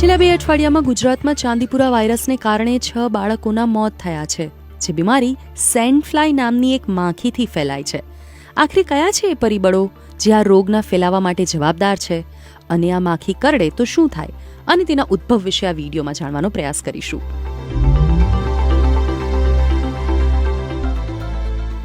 છેલ્લા બે અઠવાડિયામાં ગુજરાતમાં ચાંદીપુરા વાયરસને કારણે છ બાળકોના મોત થયા છે, જે બીમારી સેન્ડફ્લાય નામની એક માખીથી ફેલાય છે. આખરે કયા છે એ પરિબળો, જે આ રોગના ફેલાવા માટે જવાબદાર છે? અને આ માખી કરડે તો શું થાય? અને તેના ઉદ્ભવ વિશે આ વિડીયોમાં જાણવાનો પ્રયાસ કરીશું.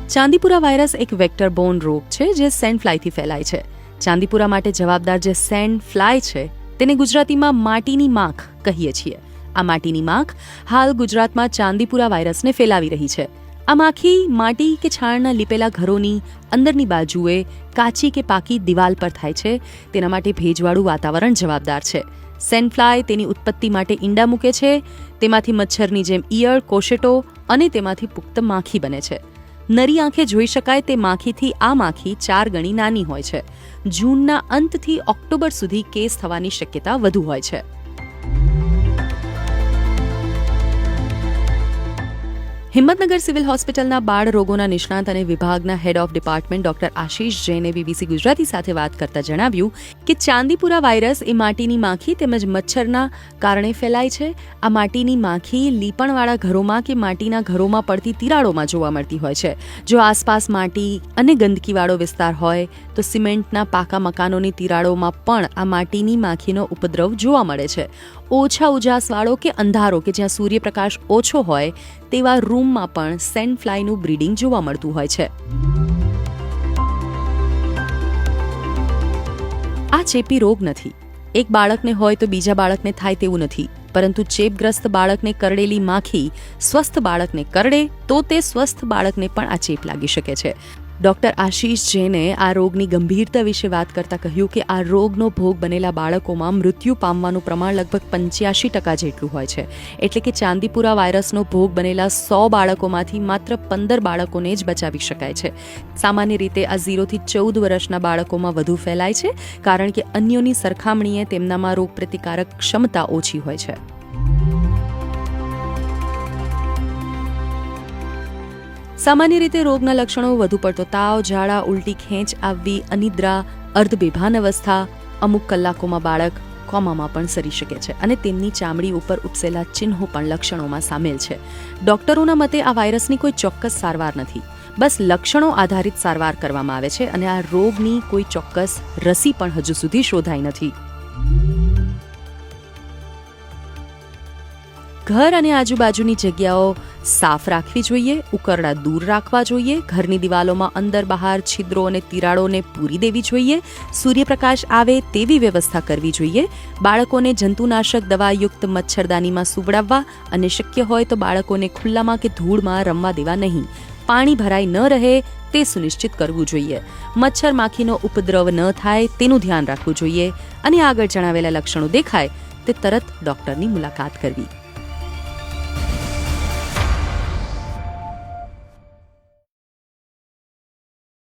ચાંદીપુરા વાયરસ એક વેક્ટર બોન રોગ છે, જે સેન્ડફ્લાયથી ફેલાય છે. ચાંદીપુરા માટે જવાબદાર જે સેન્ડ ફ્લાય છે તેને ગુજરાતીમાં માટીની માખ કહીએ છીએ. આ માટીની માખ હાલ ગુજરાતમાં ચાંદીપુરા વાયરસને ફેલાવી રહી છે. આ માખી માટી કે છાણના લીપેલા ઘરોની અંદરની બાજુએ કાચી કે પાકી દિવાલ પર થાય છે. તેના માટે ભેજવાળું વાતાવરણ જવાબદાર છે. સેનફ્લાય તેની ઉત્પત્તિ માટે ઈંડા મૂકે છે. તેમાંથી મચ્છરની જેમ ઈયળ, કોશેટો અને તેમાંથી પુખ્ત માખી બને છે. નરી આંખે જોઈ શકાય તે માખીથી આ માખી ચાર ગણી નાની હોય છે. જૂનના અંતથી ઓક્ટોબર સુધી કેસ થવાની શક્યતા વધુ હોય છે. હિંમતનગર સિવિલ હોસ્પિટલના બાળ રોગોના નિષ્ણાંત અને વિભાગના head of department doctor Ashish જૈને BBC Gujarati સાથે વાત કરતા જણાવ્યું કે ચાંદીપુરા વાયરસ એ માટીની માખી તેમજ મચ્છરના કારણે ફેલાય છે. આ માટીની માખી લીપણવાળા ઘરોમાં કે માટીના ઘરોમાં પડતી તિરાડોમાં જોવા મળતી હોય છે. જો આસપાસ માટી અને ગંદકીવાળો વિસ્તાર હોય, તો સિમેન્ટના પાકા મકાનોની તિરાડોમાં પણ આ માટીની માખીનો ઉપદ્રવ જોવા મળે છે. ઓછા ઉજાસવાળો કે અંધારો કે જ્યાં સૂર્યપ્રકાશ ઓછો હોય તેવા રૂમમાં પણ સેન્ડ ફ્લાયનું બ્રીડિંગ જોવા મળતું હોય છે. આ ચેપી રોગ નથી. એક બાળકને હોય તો બીજા બાળકને થાય તેવું નથી, પરંતુ ચેપગ્રસ્ત બાળકને કરડેલી માખી સ્વસ્થ બાળકને કરડે તો તે સ્વસ્થ બાળકને પણ આ ચેપ લાગી શકે છે. ડોક્ટર આશીષ જૈને આ રોગની ગંભીરતા વિશે વાત કરતા કહ્યું કે આ રોગનો ભોગ બનેલા બાળકોમાં મૃત્યુ પામવાનું પ્રમાણ લગભગ પંચ્યાસી ટકા જેટલું હોય છે. એટલે કે ચાંદીપુરા વાયરસનો ભોગ બનેલા સો બાળકોમાંથી માત્ર પંદર બાળકોને જ બચાવી શકાય છે. સામાન્ય રીતે આ ઝીરોથી ચૌદ વર્ષના બાળકોમાં વધુ ફેલાય છે, કારણ કે અન્યોની સરખામણીએ તેમનામાં રોગ પ્રતિકારક ક્ષમતા ઓછી હોય છે. સામાન્ય રીતે રોગના લક્ષણો વધુ પડતો તાવ, ઝાડા, ઉલટી ખેંચ, આવવી, અનિદ્રા અર્ધબેભાન અવસ્થા, અમુક કલાકોમાં બાળક કોમામાં પણ સરી શકે છે અને તેમની ચામડી ઉપર ઉપસેલા ચિહ્નો પણ લક્ષણોમાં સામેલ છે. ડોક્ટરોના મતે આ વાયરસની કોઈ ચોક્કસ સારવાર નથી. બસ લક્ષણો આધારિત સારવાર કરવામાં આવે છે અને આ રોગની કોઈ ચોક્કસ રસી પણ હજુ સુધી શોધાઈ નથી. ઘર અને આજુબાજુની જગ્યાઓ સાફ રાખવી જોઈએ, ઉકરડા દૂર રાખવા જોઈએ, ઘરની દિવાલોમાં અંદર બહાર છિદ્રો અને તિરાડોને પૂરી દેવી જોઈએ, સૂર્યપ્રકાશ આવે તેવી વ્યવસ્થા કરવી જોઈએ, બાળકોને જંતુનાશક દવાયુક્ત મચ્છરદાનીમાં સુવડાવવા અને શક્ય હોય તો બાળકોને ખુલ્લામાં કે ધૂળમાં રમવા દેવા નહીં. પાણી ભરાઈ ન રહે તે સુનિશ્ચિત કરવું જોઈએ. મચ્છર માખીનો ઉપદ્રવ ન થાય તેનું ધ્યાન રાખવું જોઈએ. અને આગળ જણાવેલા લક્ષણો દેખાય તે તરત ડોક્ટરની મુલાકાત કરવી.